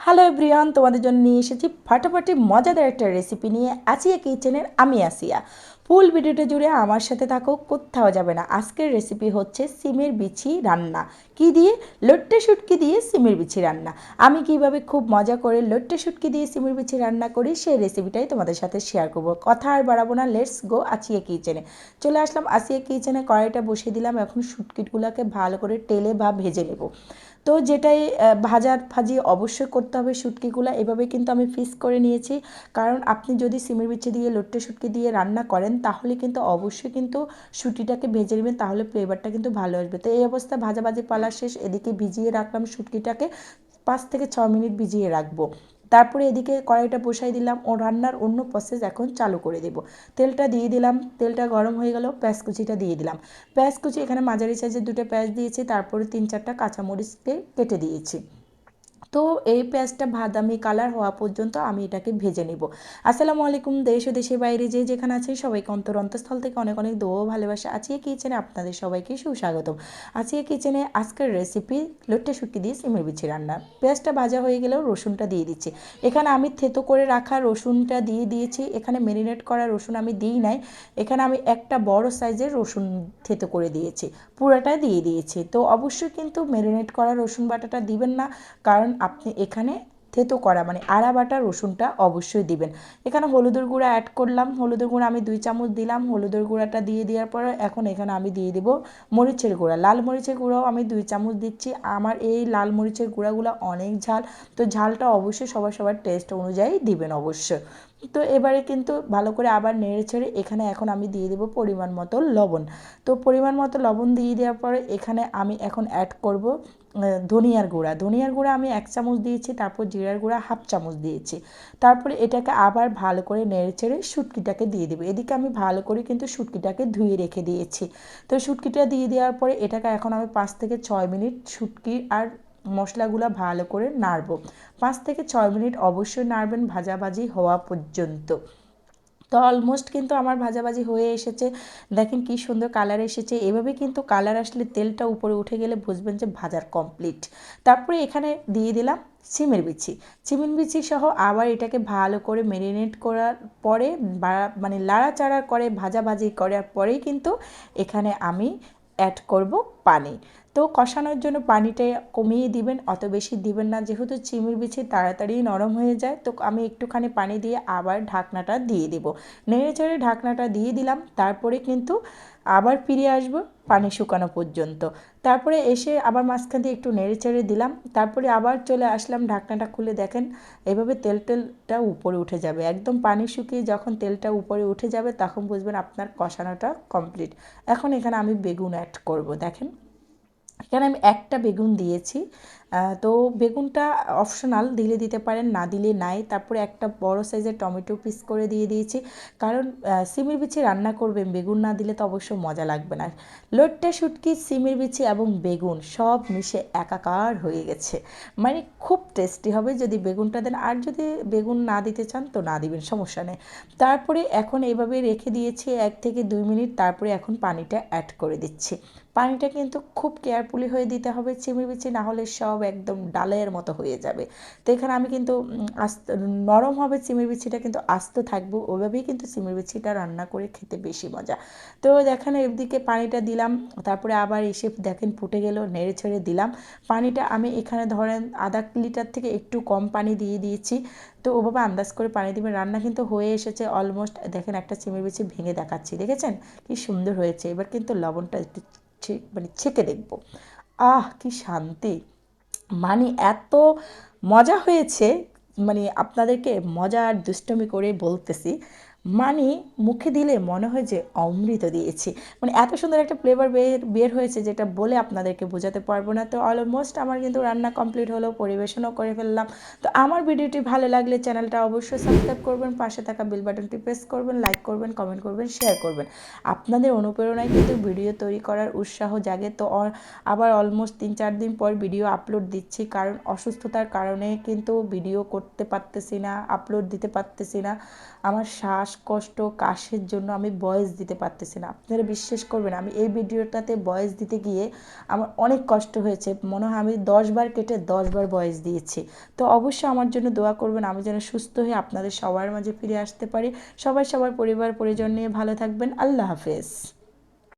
Hello everyone তোমাদের জন্য নিয়ে এসেছি ফাটাফাটি মজাদার একটা রেসিপি নিয়ে আসিয়া কিচেনের আমি আসিয়া ফুল ভিডিওটা জুড়ে আমার সাথে থাকো, কোথাও যাবে না। আজকের রেসিপি হচ্ছে সিমের বিছি রান্না। কি দিয়ে? লট্টে শুটকি দিয়ে সিমের বিছি রান্না। আমি কীভাবে খুব মজা করে লট্টে শুটকি দিয়ে সিমের বিছি রান্না করি, সেই রেসিপিটাই তোমাদের সাথে শেয়ার করব। কথা আর বাড়াবো না লেটস গো আসিয়া কিচেনে চলে আসলাম আসিয়া কিচেনে কড়াইটা বসিয়ে দিলাম। এখন শুটকিগুলোকে ভালো করে টেলে বা ভেজে নেব। তো যেটাই ভাজার ভাজি অবশ্যই করতে হবে শুটকিগুলো। এভাবে কিন্তু আমি ফিক্স করে নিয়েছি। কারণ আপনি যদি সিমের বিচি দিয়ে লোট্টে শুটকি দিয়ে রান্না করেন, তাহলে কিন্তু অবশ্যই কিন্তু শুটিটাকে ভেজে নেবেন, তাহলে ফ্লেভারটা কিন্তু ভালো আসবে। তো এই অবস্থায় ভাজাভাজি পালা শেষ, এদিকে ভিজিয়ে রাখলাম শুটকিটাকে, পাঁচ থেকে ছ মিনিট ভিজিয়ে রাখব। তারপরে এদিকে কড়াইটা বসাই দিলাম ও রান্নার অন্য প্রসেস এখন চালু করে দেব। তেলটা দিয়ে দিলাম, তেলটা গরম হয়ে গেল, পেঁয়াজ কুচিটা দিয়ে দিলাম। পেঁয়াজ কুচি এখানে মাঝারি সাইজের দুটো পেঁয়াজ দিয়েছি, তারপরে তিন চারটা কাঁচামরিচকে কেটে দিয়েছি। তো এই পেঁয়াজটা বাদামি কালার হওয়া পর্যন্ত আমি এটাকে ভেজে নিব। আসসালামু আলাইকুম, দেশ ও দেশের বাইরে যে যেখানে আছে সবাইকে অন্তর অন্তঃস্থল থেকে অনেক অনেক দো ভালোবাসা। আছিয়ে কিচেনে আপনাদের সবাইকে সুস্বাগতম। আছিয়ে কিচেনে আজকের রেসিপি লট্টে শুটকি দিয়ে সিমের বিছি রান্না। পেঁয়াজটা ভাজা হয়ে গেলেও রসুনটা দিয়ে দিচ্ছি। এখানে আমি থেতো করে রাখা রসুনটা দিয়ে দিয়েছি। এখানে মেরিনেট করা রসুন আমি দিই নাই। এখানে আমি একটা বড় সাইজের রসুন থেতো করে দিয়েছি। পুরোটা দিয়ে দিয়েছি। তো অবশ্যই কিন্তু মেরিনেট করা রসুন বাটাটা দিবেন না। কারণ আপনি এখানে থেতো করা মানে আড়া বাটা, রসুনটা অবশ্যই দিবেন। এখানে হলুদের গুঁড়া অ্যাড করলাম। হলুদের গুঁড়া আমি দুই চামচ দিলাম। হলুদের গুঁড়াটা দিয়ে দেওয়ার পর এখন এখানে আমি দিয়ে দেব মরিচের গুঁড়া। লাল মরিচের গুঁড়াও আমি দুই চামচ দিচ্ছি। আমার এই লাল মরিচের গুঁড়াগুলো অনেক ঝাল। তো ঝালটা অবশ্যই সবার সবার টেস্ট অনুযায়ী দিবেন অবশ্যই। তো এবারে কিন্তু ভালো করে আবার নেড়ে ছেড়ে এখানে এখন আমি দিয়ে দেবো পরিমাণ মতো লবণ। তো পরিমাণ মতো লবণ দিয়ে দেওয়ার পরে এখানে আমি এখন অ্যাড করব ধনিয়ার গুঁড়া। ধনিয়ার গুঁড়া আমি এক চামচ দিয়েছি, তারপর জিরার গুঁড়া হাফ চামচ দিয়েছি। তারপরে এটাকে আবার ভালো করে নেড়ে চেড়ে শুটকিটাকে দিয়ে দেবো। এদিকে আমি ভালো করে কিন্তু শুটকিটাকে ধুয়ে রেখে দিয়েছি। তো শুটকিটা দিয়ে দেওয়ার পরে এটাকে এখন আমি পাঁচ থেকে ছয় মিনিট শুটকি আর মশলাগুলো ভালো করে নাড়বো। পাঁচ থেকে ছয় মিনিট অবশ্যই নাড়বেন ভাজাভাজি হওয়া পর্যন্ত। তো অলমোস্ট কিন্তু আমার ভাজাভাজি হয়ে এসেছে। দেখেন কি সুন্দর কালার এসেছে। এভাবে কিন্তু কালার আসলে তেলটা উপরে উঠে গেলে বুঝবেন যে ভাজার কমপ্লিট তারপরে এখানে দিয়ে দিলাম সিমের বিচি। সিমের বিচি সহ আবার এটাকে ভালো করে মেরিনেট করার পরে মানে লাড়াচাড়া করে, ভাজাভাজি করার পরেই কিন্তু এখানে আমি অ্যাড করব পানি। তো কষানোর জন্য পানিটা কমিয়ে দিবেন, অত বেশি দিবেন না। যেহেতু চিমির বিছি তাড়াতাড়ি নরম হয়ে যায়, তো আমি একটুখানি পানি দিয়ে আবার ঢাকনাটা দিয়ে দেব। নেড়ে চেড়ে ঢাকনাটা দিয়ে দিলাম, তারপরে কিন্তু আবার ফিরে আসব পানি শুকানো পর্যন্ত। তারপরে এসে আবার মাঝখান দিয়ে একটু নেড়ে চেড়ে দিলাম, তারপরে আবার চলে আসলাম ঢাকনাটা খুলে দেখেন, এভাবে তেল তেলটা উপরে উঠে যাবে। একদম পানি শুকিয়ে যখন তেলটা উপরে উঠে যাবে, তখন বুঝবেন আপনার কষানোটা কমপ্লিট। এখন এখানে আমি বেগুন অ্যাড করব, দেখেন। এখানে আমি একটা বেগুন দিয়েছি। তো বেগুনটা অপশনাল দিলে দিতে পারেন, না দিলে নাই। তারপরে একটা বড় সাইজের টমেটো পিস করে দিয়ে দিয়েছি। কারণ সিমের বিচি রান্না করবেন, বেগুন না দিলে তো অবশ্য মজা লাগবে না। লোটটা, শুটকি, সিমের বিচি এবং বেগুন সব মিশে একাকার হয়ে গেছে। মানে খুব টেস্টি হবে যদি বেগুনটা দেন। আর যদি বেগুন না দিতে চান, তো না দিবেন, সমস্যা নেই। তারপরে এখন এইভাবে রেখে দিয়েছি এক থেকে দুই মিনিট। তারপরে এখন পানিটা অ্যাড করে দিচ্ছি। পানিটা কিন্তু খুব কেয়ারফুলি হয়ে দিতে হবে। চিমির বিচি না হলে সব একদম ডালের মতো হয়ে যাবে। তো এখানে আমি কিন্তু আস্ত, নরম হবে চিমির বিচিটা কিন্তু আস্ত থাকব। ওইভাবেই কিন্তু চিমির বিচিটা রান্না করে খেতে বেশি মজা। তো দেখেন এদিকে পানিটা দিলাম, তারপরে আবার এসে দেখেন ফুটে গেল, নেড়ে ছেড়ে দিলাম। পানিটা আমি এখানে ধরেন আধা লিটার থেকে একটু কম পানি দিয়ে দিয়েছি। তো ওভাবে আন্দাজ করে পানি দিবেন রান্না কিন্তু হয়ে এসেছে অলমোস্ট। দেখেন একটা চিমির বিচি ভেঙে দেখাচ্ছি, দেখেছেন? কি সুন্দর হয়েছে। এবার কিন্তু লবণটা একটু মানে ছেঁকে দেখব। আহ, কি শান্তি! মানে এত মজা হয়েছে মানে আপনাদেরকে মজার দুষ্টমি করে বলতেছি। মানে মুখে দিলে মনে হয় যে অমৃত দিয়েছি। মানে এত সুন্দর একটা ফ্লেভার বের বের হয়েছে যেটা বলে আপনাদেরকে বোঝাতে পারব না। তো অলমোস্ট আমার কিন্তু রান্না কমপ্লিট হলো, পরিবেশনও করে ফেললাম। তো আমার ভিডিওটি ভালো লাগলে চ্যানেলটা অবশ্যই সাবস্ক্রাইব করবেন, পাশে থাকা বেল বাটনটি প্রেস করবেন লাইক করবেন কমেন্ট করবেন শেয়ার করবেন। আপনাদের অনুপ্রেরণায় কিন্তু ভিডিও তৈরি করার উৎসাহ জাগে। তো আবার অলমোস্ট তিন চার দিন পর ভিডিও আপলোড দিচ্ছি। কারণ অসুস্থতার কারণে কিন্তু ভিডিও করতে পারতেছি না আপলোড দিতে পারতেছি না। আমার শ্বাস শ্বাসকষ্ট, কাশের জন্য আমি বয়স দিতে পারতেছি না। আপনারা বিশ্বাস করবেন, আমি এই ভিডিওটাতে বয়স দিতে গিয়ে আমার অনেক কষ্ট হয়েছে। মনে হয় আমি দশবার কেটে দশবার বয়স দিয়েছি। তো অবশ্যই আমার জন্য দোয়া করবেন, আমি যেন সুস্থ হয়ে আপনাদের সবার মাঝে ফিরে আসতে পারি। সবাই সবার পরিবার, পরিজন নিয়ে ভালো থাকবেন। আল্লাহ হাফেজ।